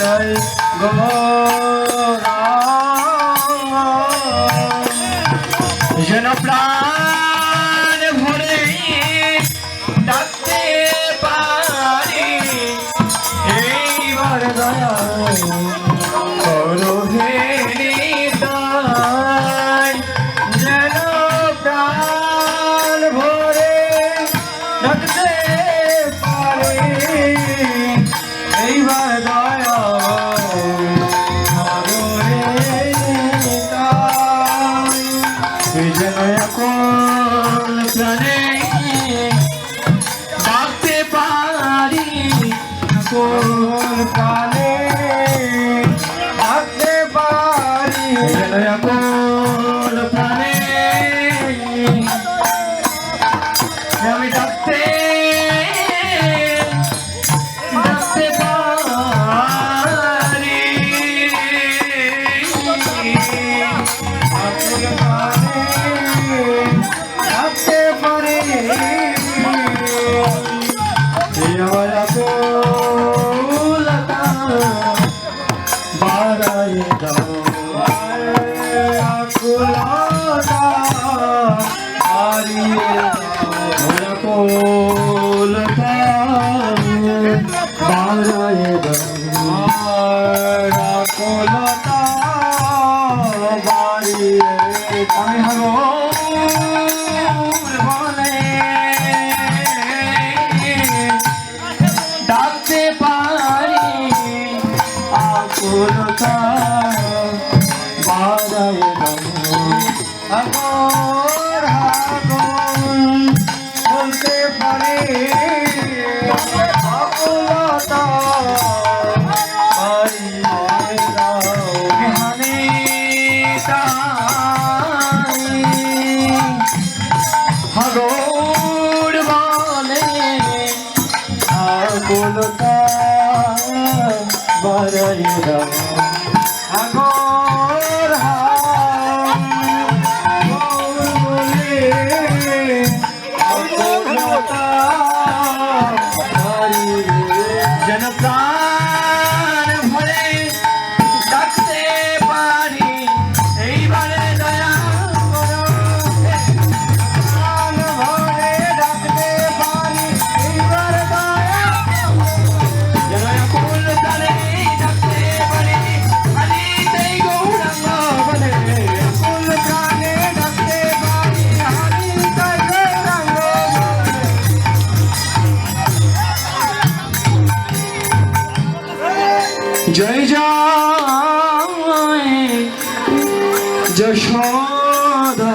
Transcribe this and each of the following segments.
জয় গো যেন প্রাণ ভরে ডাকতে পারি, এইবার দয়া করো হে যেন প্রাণ ভরে ডাকতে পারি, এইবার দয়া হারাই যাও কোল পাড়ায় দা কোলা কোনতা বারায় নমো আমার হাগন বলতে পারে সফলতা হানি তা দাও আগো যশোদা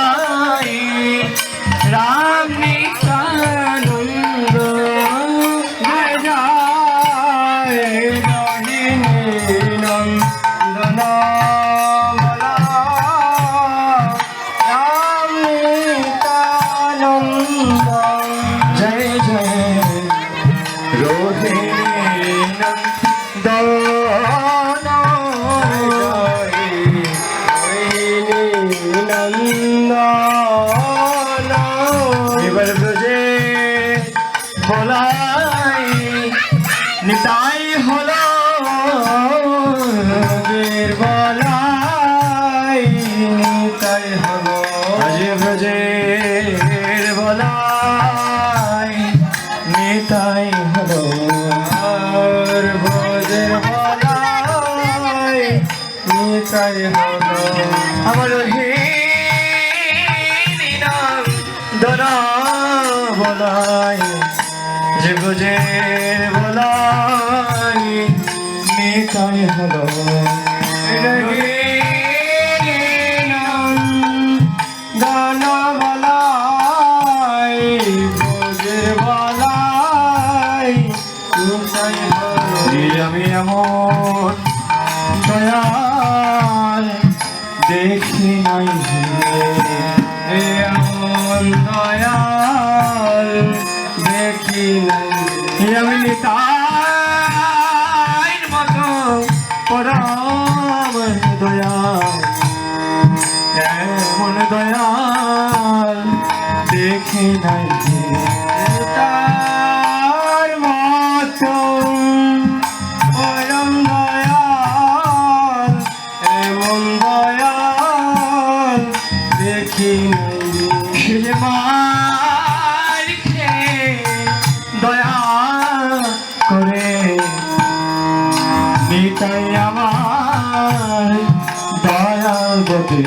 বৃন্দাবন। এবার ব্রজে বলা বন্দনা বলাই যুগজের বলাই নিতাই হলো। দানা দয়াল দেখি আমি নিতাই মতো পরম দয়াল। এমন দয়াল দেখি নাই। মার খেয়ে দয়া করে নিতাই আমার দয়া বদে